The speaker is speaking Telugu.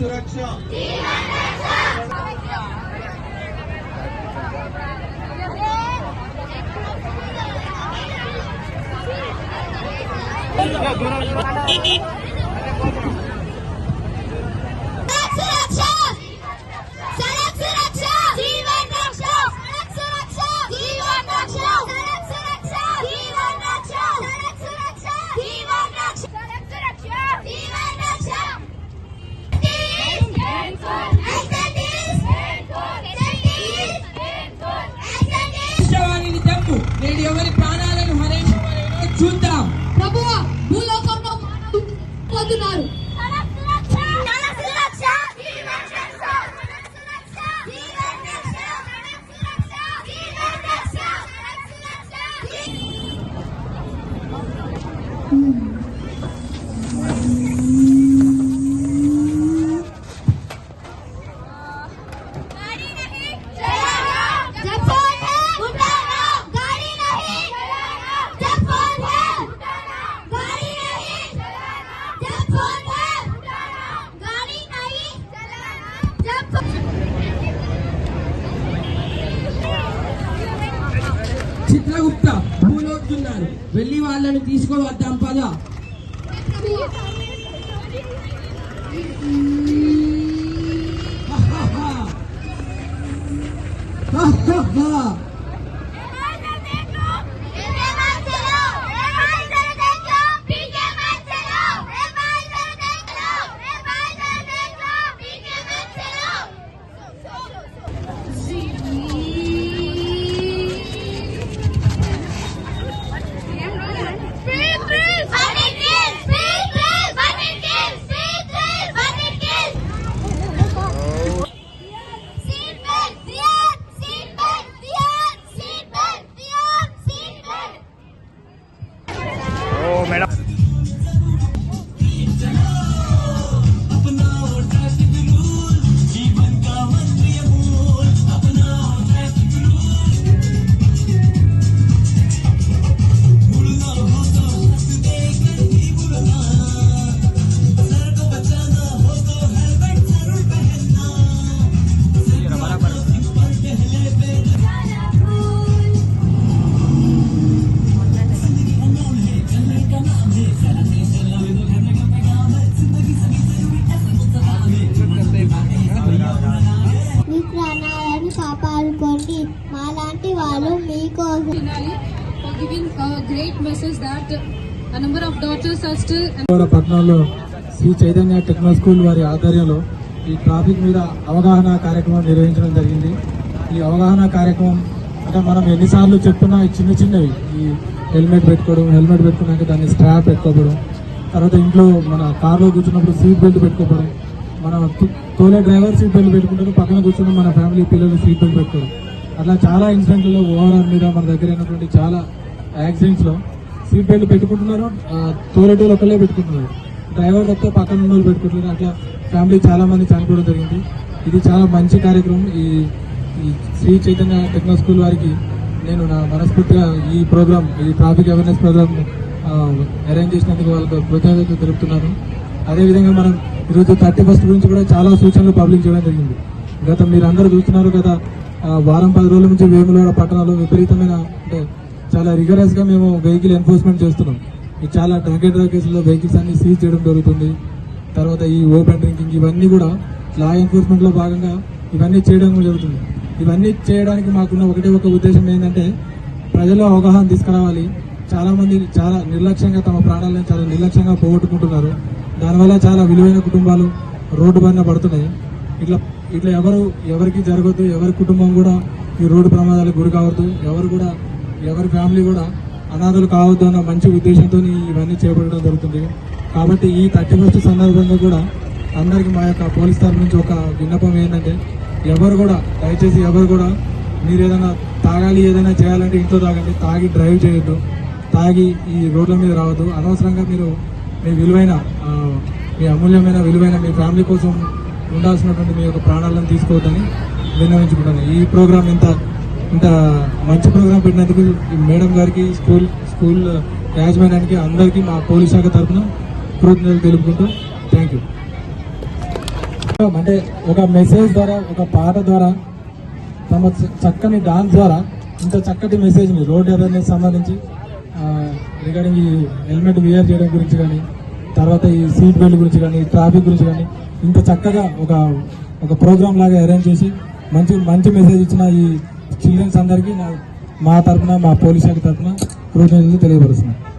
સુરક્ષા જીવન રક્ષા పొందున్నారు जब చిత్రగుప్త భూలోతున్నారు వెళ్ళి వాళ్ళని తీసుకోవద్దాం పద. Seat మీ still విజయవాడ పట్టణంలో శ్రీ చైతన్య టెక్నో స్కూల్ వారి ఆధ్వర్యంలో ఈ ట్రాఫిక్ మీద అవగాహన కార్యక్రమం నిర్వహించడం జరిగింది. ఈ అవగాహన కార్యక్రమం అంటే మనం ఎన్నిసార్లు చెప్తున్నా ఈ చిన్న చిన్నవి ఈ హెల్మెట్ పెట్టుకోవడం హెల్మెట్ పెట్టుకున్నాక దాన్ని స్ట్రాప్ పెట్టుకోవడం తర్వాత ఇంట్లో మన కార్లో కూర్చున్నప్పుడు సీట్ బెల్ట్ పెట్టుకోవడం మన తోలే డ్రైవర్ సీట్ బెల్ట్ పెట్టుకుంటారు పక్కన కూర్చున్న మన ఫ్యామిలీ పిల్లలు సీట్ బెల్ట్ పెట్టుకోవడం. అట్లా చాలా ఇన్సిడెంట్లలో ఓవరాల్ మీద మన దగ్గర అయినటువంటి చాలా యాక్సిడెంట్స్లో సీట్ బెల్ట్ పెట్టుకుంటున్నారు. ఆ, తోలేటోళ్ళు ఒకళ్ళే పెట్టుకుంటున్నారు. డ్రైవర్ తప్ప పక్కన ఉన్న వాళ్ళు పెట్టుకుంటున్నారు. అట్లా ఫ్యామిలీ చాలా మంది చనిపోవడం జరిగింది. ఇది చాలా మంచి కార్యక్రమం. ఈ ఈ శ్రీ చైతన్య టెక్నో స్కూల్ వారికి నేను నా మనస్ఫూర్తిగా ఈ ప్రోగ్రామ్ ఈ ట్రాఫిక్ అవేర్నెస్ ప్రోగ్రామ్ అరేంజ్ చేసినందుకు వాళ్ళకు కృతజ్ఞతలు తెలుపుతున్నాను. అదేవిధంగా మనం ఈరోజు థర్టీ ఫస్ట్ గురించి కూడా చాలా సూచనలు పబ్లిక్ చేయడం జరిగింది. గత మీరు అందరూ చూస్తున్నారు గత వారం పది రోజుల నుంచి వేములవాడ పట్టణంలో విపరీతమైన అంటే చాలా రిగరస్గా మేము వెహికల్ ఎన్ఫోర్స్మెంట్ చేస్తున్నాం. ఈ చాలా టార్గెట్ కేసుల్లో వెహికల్స్ అన్ని సీజ్ చేయడం జరుగుతుంది. తర్వాత ఈ ఓపెన్ డ్రింకింగ్ ఇవన్నీ కూడా లా ఎన్ఫోర్స్మెంట్లో భాగంగా ఇవన్నీ చేయడం జరుగుతుంది. ఇవన్నీ చేయడానికి మాకున్న ఒకటే ఒక ఉద్దేశం ఏంటంటే ప్రజల్లో అవగాహన తీసుకురావాలి. చాలా మంది చాలా నిర్లక్ష్యంగా తమ ప్రాణాలను చాలా నిర్లక్ష్యంగా పోగొట్టుకుంటున్నారు. దానివల్ల చాలా విలువైన కుటుంబాలు రోడ్డు బారిన పడుతున్నాయి. ఇట్లా ఇట్లా ఎవరు ఎవరికి జరగద్దు ఎవరి కుటుంబం కూడా ఈ రోడ్డు ప్రమాదాలకు గురి కావద్దు ఎవరు కూడా ఎవరి ఫ్యామిలీ కూడా అనాథలు కావద్దు అన్న మంచి ఉద్దేశంతో ఇవన్నీ చేపట్టడం జరుగుతుంది. కాబట్టి ఈ థర్టీ ఫస్ట్ సందర్భంగా కూడా అందరికీ మా యొక్క పోలీస్ తరఫు నుంచి ఒక విన్నపం ఏంటంటే ఎవరు కూడా దయచేసి ఎవరు కూడా మీరు ఏదైనా తాగాలి ఏదైనా చేయాలంటే ఇంట్లో తాగండి తాగి డ్రైవ్ చేయొద్దు తాగి ఈ రోడ్ల మీద రావద్దు. అనవసరంగా మీరు మీ విలువైన మీ అమూల్యమైన విలువైన మీ ఫ్యామిలీ కోసం ఉండాల్సినటువంటి మీ యొక్క ప్రాణాలను తీసుకోవద్దని విన్నవించుకుంటాను ఈ ప్రోగ్రాం ఇంత ఇంత మంచి ప్రోగ్రాం పెట్టినందుకు మేడం గారికి స్కూల్ స్కూల్ యాజమాన్యానికి అందరికీ మా పోలీస్ శాఖ తరఫున కృతజ్ఞతలు తెలుపుకుంటూ థ్యాంక్ యూ. అంటే ఒక మెసేజ్ ద్వారా ఒక పాట ద్వారా తమ చక్కని డాన్స్ ద్వారా ఇంత చక్కటి మెసేజ్ని రోడ్ అవేర్నెస్ సంబంధించి రిగార్డింగ్ ఈ హెల్మెట్ వియర్ చేయడం గురించి కానీ తర్వాత ఈ సీట్ బెల్ట్ గురించి కానీ ట్రాఫిక్ గురించి కానీ ఇంత చక్కగా ఒక ఒక ప్రోగ్రామ్ లాగా అరేంజ్ చేసి మంచి మంచి మెసేజ్ ఇచ్చిన ఈ చిల్డ్రన్స్ అందరికీ మా తరఫున మా పోలీస్ శాఖ తరఫున కృతజ్ఞతలు తెలియపరుస్తున్నాను.